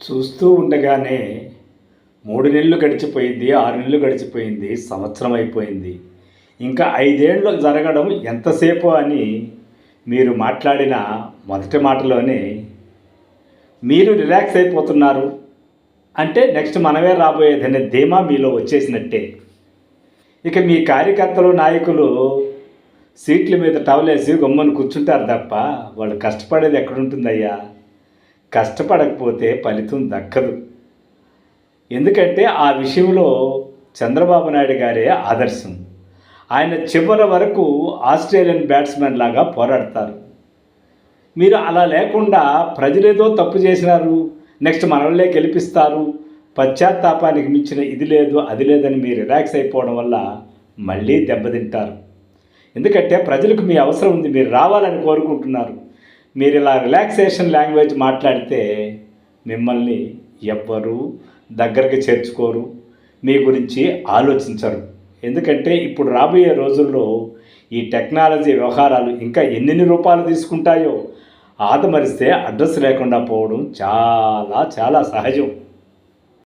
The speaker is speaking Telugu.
చూస్తూ ఉండగానే మూడు నెలలు గడిచిపోయింది ఆరు నెలలు గడిచిపోయింది సంవత్సరం అయిపోయింది. ఇంకా ఐదేళ్ళు జరగడం ఎంతసేపు అని మీరు మాట్లాడిన మొదటి మాటలోనే మీరు రిలాక్స్ అయిపోతున్నారు అంటే నెక్స్ట్ మనమే రాబోయేదనే ధీమా మీలో వచ్చేసినట్టే. ఇక మీ కార్యకర్తలు నాయకులు సీట్ల మీద టవలేసి గమ్మని కూర్చుంటారు తప్ప వాళ్ళు కష్టపడేది ఎక్కడుంటుందయ్యా? కష్టపడకపోతే ఫలితం దక్కదు. ఎందుకంటే ఆ విషయంలో చంద్రబాబు నాయుడు గారే ఆదర్శం. ఆయన చివరి వరకు ఆస్ట్రేలియన్ బ్యాట్స్మెన్ లాగా పోరాడతారు. మీరు అలా లేకుండా ప్రజలేదో తప్పు చేసినారు నెక్స్ట్ మనవల్లే గెలిపిస్తారు పశ్చాత్తాపానికి మించిన ఇది లేదు అది లేదని మీరు రిలాక్స్ అయిపోవడం వల్ల మళ్ళీ దెబ్బతింటారు. ఎందుకంటే ప్రజలకు మీ అవసరం ఉంది మీరు రావాలని కోరుకుంటున్నారు. మీరు ఇలా రిలాక్సేషన్ లాంగ్వేజ్ మాట్లాడితే మిమ్మల్ని ఎవ్వరు దగ్గరికి చేర్చుకోరు మీ గురించి ఆలోచించరు. ఎందుకంటే ఇప్పుడు రాబోయే రోజుల్లో ఈ టెక్నాలజీ వ్యవహారాలు ఇంకా ఎన్నెన్ని రూపాలు తీసుకుంటాయో ఆదమరిస్తే అడ్రస్ లేకుండా పోవడం చాలా చాలా సహజం.